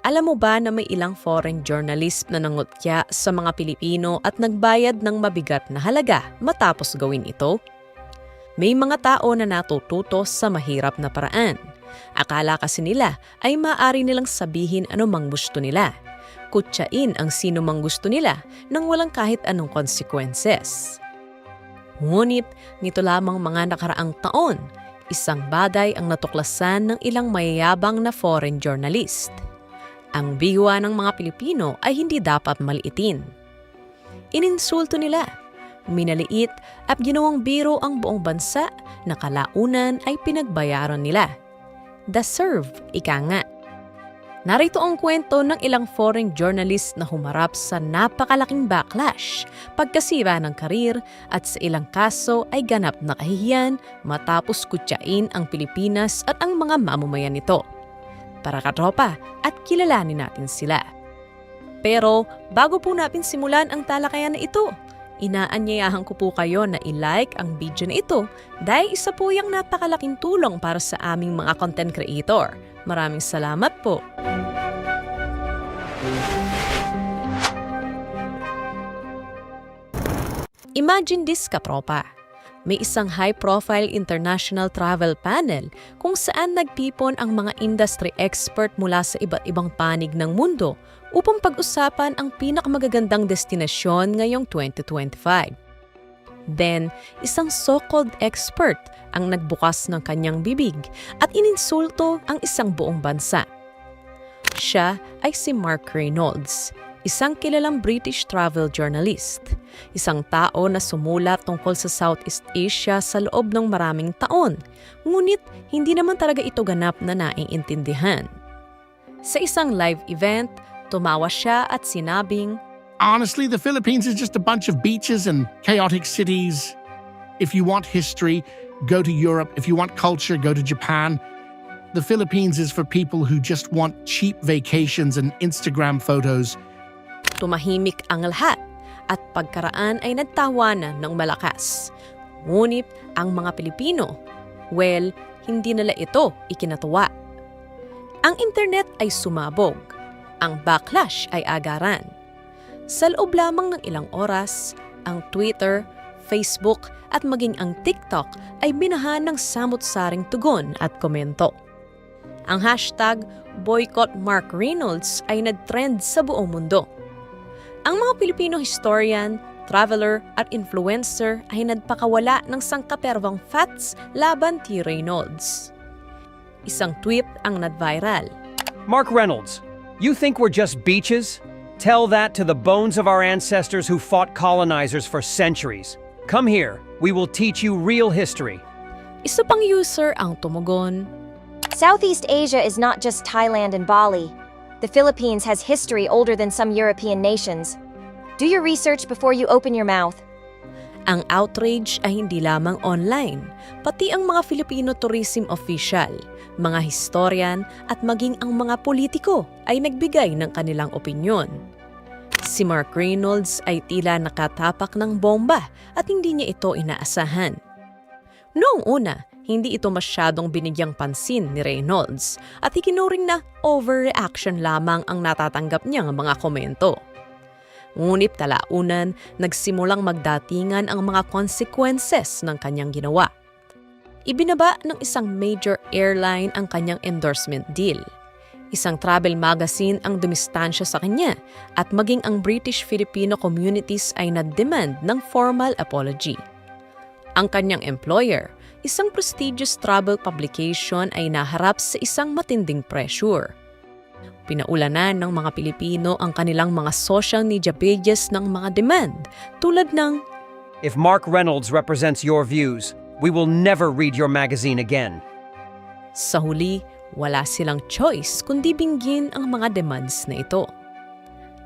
Alam mo ba na may ilang foreign journalist na nangutya sa mga Pilipino at nagbayad ng mabigat na halaga matapos gawin ito? May mga tao na natututo sa mahirap na paraan. Akala kasi nila ay maaari nilang sabihin anumang gusto nila. Kutsain ang sino mang gusto nila nang walang kahit anong consequences. Ngunit nito lamang mga nakaraang taon, isang bagay ang natuklasan ng ilang mayayabang na foreign journalist. Ang biwa ng mga Pilipino ay hindi dapat maliitin. Ininsulto nila, minaliit at ginawang biro ang buong bansa na kalaunan ay pinagbayaran nila. Deserve, ika nga. Narito ang kwento ng ilang foreign journalist na humarap sa napakalaking backlash, pagkasira ng karir at sa ilang kaso ay ganap na kahihiyan matapos kutsain ang Pilipinas at ang mga mamamayan nito. Para katropa at kilalanin natin sila. Pero bago po natin simulan ang talakayan na ito, inaanyayahan ko po kayo na i-like ang video na ito dahil isa po yung napakalaking tulong para sa aming mga content creator. Maraming salamat po. Imagine this katropa. May isang high-profile international travel panel kung saan nagpipon ang mga industry expert mula sa iba't ibang panig ng mundo upang pag-usapan ang pinakamagagandang destinasyon ngayong 2025. Then, isang so-called expert ang nagbukas ng kanyang bibig at ininsulto ang isang buong bansa. Siya ay si Mark Reynolds, isang kilalang British travel journalist. Isang tao na sumulat tungkol sa Southeast Asia sa loob ng maraming taon, ngunit hindi naman talaga ito ganap na naiintindihan. Sa isang live event, tumawa siya at sinabing, Honestly, the Philippines is just a bunch of beaches and chaotic cities. If you want history, go to Europe. If you want culture, go to Japan. The Philippines is for people who just want cheap vacations and Instagram photos. Tumahimik ang lahat at pagkaraan ay nagtawanan ng malakas. Ngunit ang mga Pilipino, well, hindi nila ito ikinatuwa. Ang internet ay sumabog. Ang backlash ay agaran. Sa loob lamang ng ilang oras, ang Twitter, Facebook at maging ang TikTok ay binahan ng samot-saring tugon at komento. Ang hashtag Boycott Mark Reynolds ay nag-trend sa buong mundo. Ang mga Pilipino historian, traveler at influencer ay nagpakawala ng sangkaperwang facts laban kay Reynolds. Isang tweet ang nag-viral. Mark Reynolds, you think we're just beaches? Tell that to the bones of our ancestors who fought colonizers for centuries. Come here, we will teach you real history. Isa pang user ang tumugon. Southeast Asia is not just Thailand and Bali. The Philippines has history older than some European nations. Do your research before you open your mouth. Ang outrage ay hindi lamang online, pati ang mga Filipino tourism official, mga historian at maging ang mga politiko ay nagbigay ng kanilang opinyon. Si Mark Reynolds ay tila nakatapak ng bomba at hindi niya ito inaasahan. Noong una, hindi ito masyadong binigyang pansin ni Reynolds at ikinuring na overreaction lamang ang natatanggap niyang mga komento. Ngunit talaunan, nagsimulang magdatingan ang mga consequences ng kanyang ginawa. Ibinaba ng isang major airline ang kanyang endorsement deal. Isang travel magazine ang dumistansya sa kanya at maging ang British Filipino communities ay nag-demand ng formal apology. Ang kanyang employer, isang prestigious travel publication ay naharap sa isang matinding pressure. Pinaulanan ng mga Pilipino ang kanilang mga social media pages ng mga demand tulad ng If Mark Reynolds represents your views, we will never read your magazine again. Sa huli, wala silang choice kundi binggin ang mga demands na ito.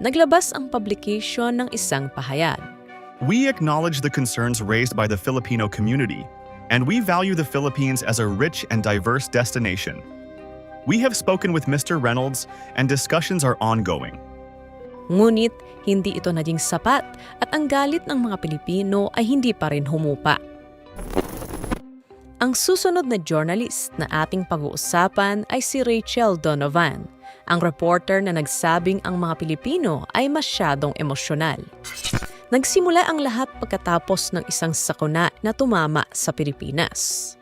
Naglabas ang publication ng isang pahayag. We acknowledge the concerns raised by the Filipino community, and we value the Philippines as a rich and diverse destination. We have spoken with Mr. Reynolds, and discussions are ongoing. Ngunit hindi ito naging sapat at ang galit ng mga Pilipino ay hindi pa rin humupa. Ang susunod na journalist na ating pag-uusapan ay si Rachel Donovan, Ang reporter na nagsabing ang mga Pilipino ay masyadong emosyonal. Nagsimula ang lahat pagkatapos ng isang sakuna na tumama sa Pilipinas.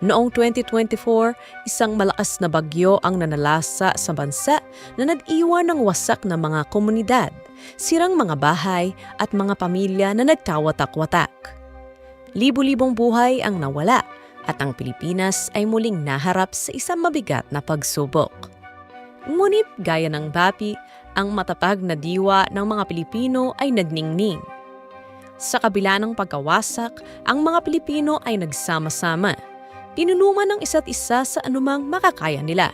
Noong 2024, isang malakas na bagyo ang nanalasa sa bansa na nag-iwan ng wasak na mga komunidad, sirang mga bahay at mga pamilya na nagkawatak-watak. Libo-libong buhay ang nawala at ang Pilipinas ay muling naharap sa isang mabigat na pagsubok. Ngunit gaya ng bapi, ang matatag na diwa ng mga Pilipino ay nagningning. Sa kabila ng pagkawasak, ang mga Pilipino ay nagsama-sama. Tinulungan ng isa't isa sa anumang makakaya nila,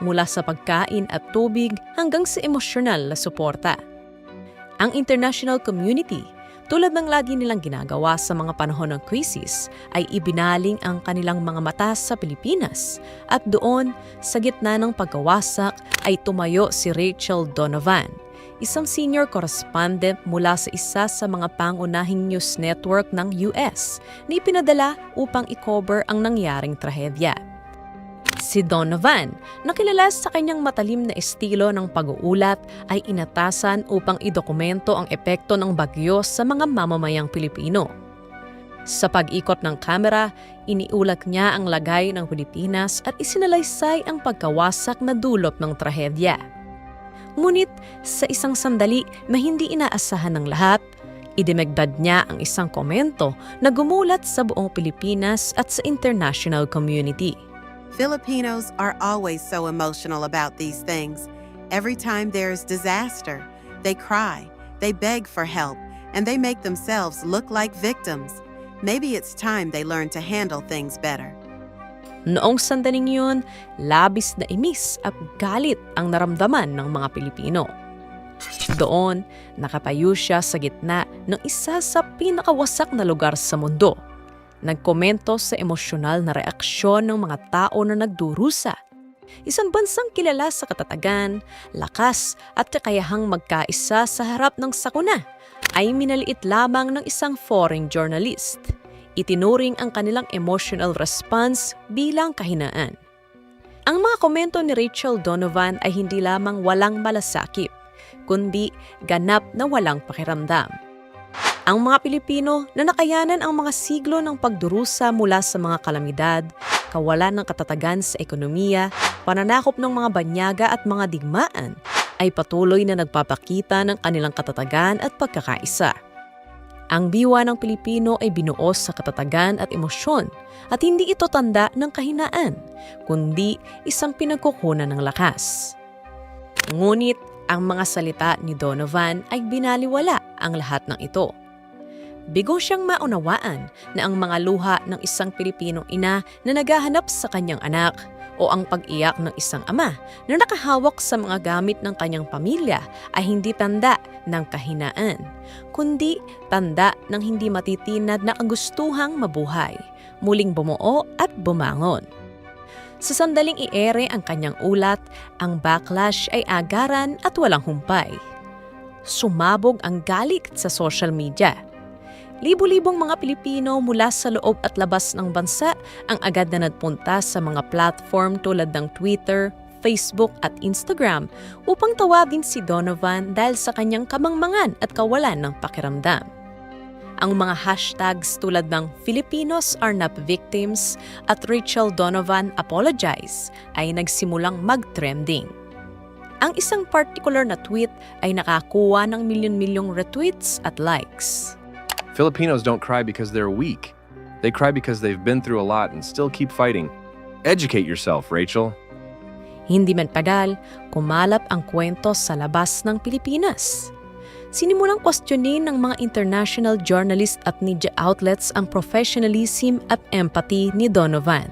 mula sa pagkain at tubig hanggang sa emosyonal na suporta. Ang international community, tulad ng lagi nilang ginagawa sa mga panahon ng krisis, ay ibinaling ang kanilang mga mata sa Pilipinas at doon, sa gitna ng pagkawasak, ay tumayo si Rachel Donovan, isang senior correspondent mula sa isa sa mga pangunahing news network ng US na ipinadala upang i-cover ang nangyaring trahedya. Si Donovan, na kilala sa kanyang matalim na estilo ng pag-uulat, ay inatasan upang idokumento ang epekto ng bagyo sa mga mamamayang Pilipino. Sa pag-ikot ng kamera, iniulat niya ang lagay ng Pilipinas at isinalaysay ang pagkawasak na dulot ng trahedya. Ngunit sa isang sandali na hindi inaasahan ng lahat, idimegdad niya ang isang komento na gumulat sa buong Pilipinas at sa international community. Filipinos are always so emotional about these things. Every time there's disaster, they cry, they beg for help, and they make themselves look like victims. Maybe it's time they learn to handle things better. Noong sandaling yun, labis na imis at galit ang naramdaman ng mga Pilipino. Doon, nakatayo siya sa gitna ng isa sa pinakawasak na lugar sa mundo. Nagkomento sa emosyonal na reaksyon ng mga tao na nagdurusa. Isang bansang kilala sa katatagan, lakas at kakayahang magkaisa sa harap ng sakuna ay minaliit lamang ng isang foreign journalist. Itinuring ang kanilang emotional response bilang kahinaan. Ang mga komento ni Rachel Donovan ay hindi lamang walang malasakit, kundi ganap na walang pakiramdam. Ang mga Pilipino na nakayanan ang mga siglo ng pagdurusa mula sa mga kalamidad, kawalan ng katatagan sa ekonomiya, pananakop ng mga banyaga at mga digmaan, ay patuloy na nagpapakita ng kanilang katatagan at pagkakaisa. Ang biwa ng Pilipino ay binuos sa katatagan at emosyon at hindi ito tanda ng kahinaan, kundi isang pinagkukunan ng lakas. Ngunit ang mga salita ni Donovan ay binaliwala ang lahat ng ito. Bigo siyang maunawaan na ang mga luha ng isang Pilipinong ina na naghahanap sa kanyang anak o ang pag-iyak ng isang ama na nakahawak sa mga gamit ng kanyang pamilya ay hindi tanda ng kahinaan, kundi tanda ng hindi matitinad na kagustuhang mabuhay, muling bumuo at bumangon. Sa sandaling iere ang kanyang ulat, ang backlash ay agaran at walang humpay. Sumabog ang galit sa social media. Libo-libong mga Pilipino mula sa loob at labas ng bansa ang agad na nagpunta sa mga platform tulad ng Twitter, Facebook at Instagram upang tawagin si Donovan dahil sa kanyang kamangmangan at kawalan ng pakiramdam. Ang mga hashtags tulad ng Filipinos are not victims at Rachel Donovan apologize ay nagsimulang mag-trending. Ang isang particular na tweet ay nakakuha ng milyon-milyong retweets at likes. Filipinos don't cry because they're weak. They cry because they've been through a lot and still keep fighting. Educate yourself, Rachel. Hindi man tagal, kumalap ang kwento sa labas ng Pilipinas. Sinimulang kwestiyonin ng mga international journalist at media outlets ang professionalism at empathy ni Donovan.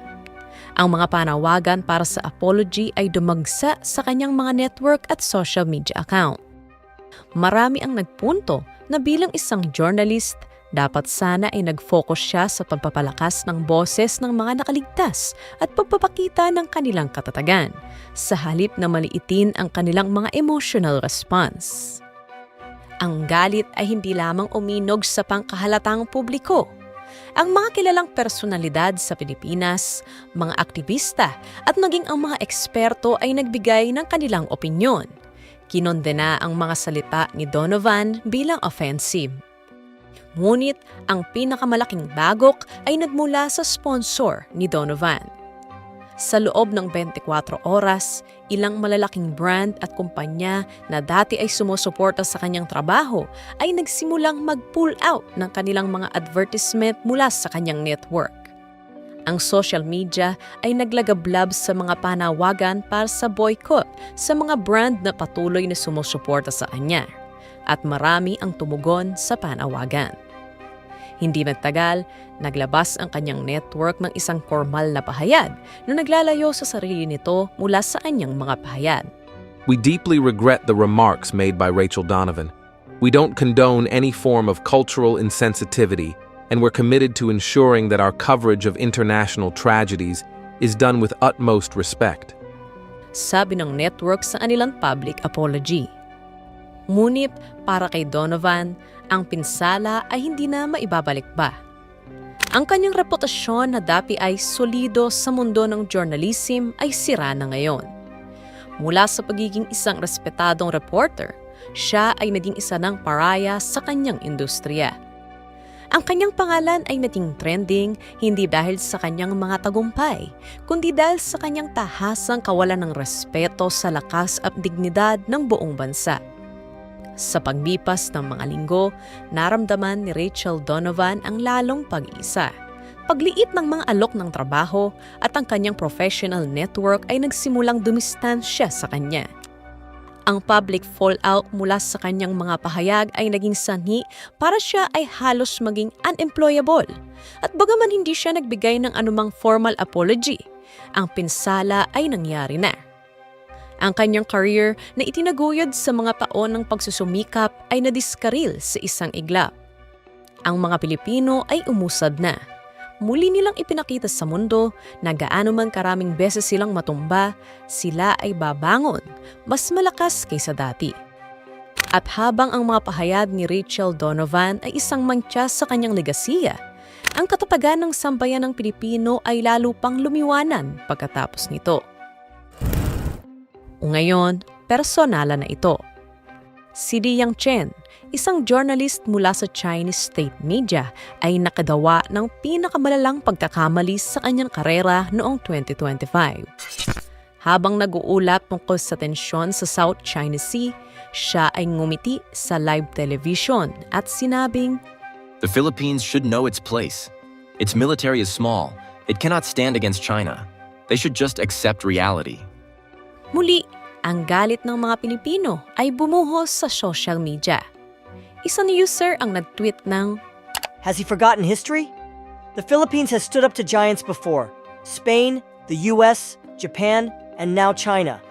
Ang mga panawagan para sa apology ay dumagsa sa kanyang mga network at social media account. Marami ang nagpunto na bilang isang journalist, dapat sana ay nag-focus siya sa pagpapalakas ng boses ng mga nakaligtas at pagpapakita ng kanilang katatagan, sa halip na maliitin ang kanilang mga emotional response. Ang galit ay hindi lamang uminog sa pangkahalatang publiko. Ang mga kilalang personalidad sa Pilipinas, mga aktivista at maging ang mga eksperto ay nagbigay ng kanilang opinyon. Kinondena ang mga salita ni Donovan bilang offensive. Ngunit ang pinakamalaking bagok ay nagmula sa sponsor ni Donovan. Sa loob ng 24 oras, ilang malalaking brand at kumpanya na dati ay sumusuporta sa kanyang trabaho ay nagsimulang mag-pull out ng kanilang mga advertisement mula sa kanyang network. Ang social media ay naglagablab sa mga panawagan para sa boycott sa mga brand na patuloy na sumusuporta sa kanya. At marami ang tumugon sa panawagan. Hindi nagtagal, naglabas ang kanyang network ng isang formal na pahayag na naglalayo sa sarili nito mula sa kanyang mga pahayag. We deeply regret the remarks made by Rachel Donovan. We don't condone any form of cultural insensitivity, and we're committed to ensuring that our coverage of international tragedies is done with utmost respect. Sabi ng network sa anilang public apology. Ngunit para kay Donovan, ang pinsala ay hindi na maibabalik pa. Ang kanyang reputasyon na dati ay solido sa mundo ng journalism ay sira na ngayon. Mula sa pagiging isang respetadong reporter, siya ay naging isa ng paraya sa kanyang industriya. Ang kanyang pangalan ay naging trending hindi dahil sa kanyang mga tagumpay, kundi dahil sa kanyang tahasang kawalan ng respeto sa lakas at dignidad ng buong bansa. Sa paglipas ng mga linggo, naramdaman ni Rachel Donovan ang lalong pag-isa. Pagliit ng mga alok ng trabaho at ang kanyang professional network ay nagsimulang dumistansya sa kanya. Ang public fallout mula sa kanyang mga pahayag ay naging sanhi para siya ay halos maging unemployable. At bagaman hindi siya nagbigay ng anumang formal apology, ang pinsala ay nangyari na. Ang kanyang career na itinaguyod sa mga taon ng pagsusumikap ay nadiskaril sa isang iglap. Ang mga Pilipino ay umusad na. Muli nilang ipinakita sa mundo na gaano man karaming beses silang matumba, sila ay babangon, mas malakas kaysa dati. At habang ang mga pahayag ni Rachel Donovan ay isang mantsa sa kanyang legasiya, ang katapagan ng sambayan ng Pilipino ay lalo pang lumiwanan pagkatapos nito. Ngayon, personala na ito. Si Liang Chen, isang journalist mula sa Chinese state media, ay nakadawa ng pinakamalalang pagkakamali sa kanyang karera noong 2025. Habang nag-uulat tungkol sa tensyon sa South China Sea, siya ay ngumiti sa live television at sinabing, The Philippines should know its place. Its military is small. It cannot stand against China. They should just accept reality. Muli, ang galit ng mga Pilipino ay bumuhos sa social media. Isang user ang nag-tweet ng, Has he forgotten history? The Philippines has stood up to giants before Spain, the US, Japan, and now China.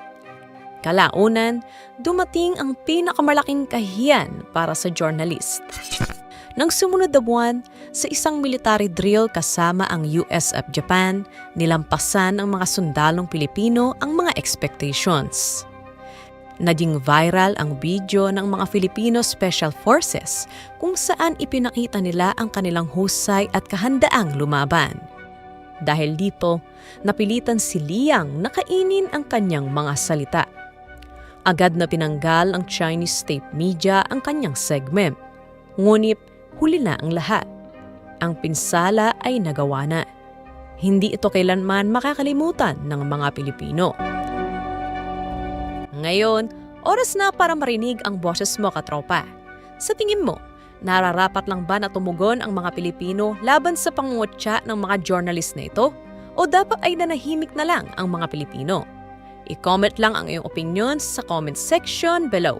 Kalaunan, dumating ang pinakamalaking kahiyan para sa journalist. Nang sumunod na buwan, sa isang military drill kasama ang US at Japan, nilampasan ng mga sundalong Pilipino ang mga expectations. Naging viral ang video ng mga Filipino Special Forces kung saan ipinakita nila ang kanilang husay at kahandaang lumaban. Dahil dito, napilitan si Liang na kainin ang kanyang mga salita. Agad na pinanggal ang Chinese state media ang kanyang segment. Ngunit huli na ang lahat. Ang pinsala ay nagawa na. Hindi ito kailanman makakalimutan ng mga Pilipino. Ngayon, oras na para marinig ang boses mo katropa. Sa tingin mo, nararapat lang ba na tumugon ang mga Pilipino laban sa pangungutya ng mga journalist na ito? O dapat ay nanahimik na lang ang mga Pilipino? I-comment lang ang iyong opinion sa comment section below.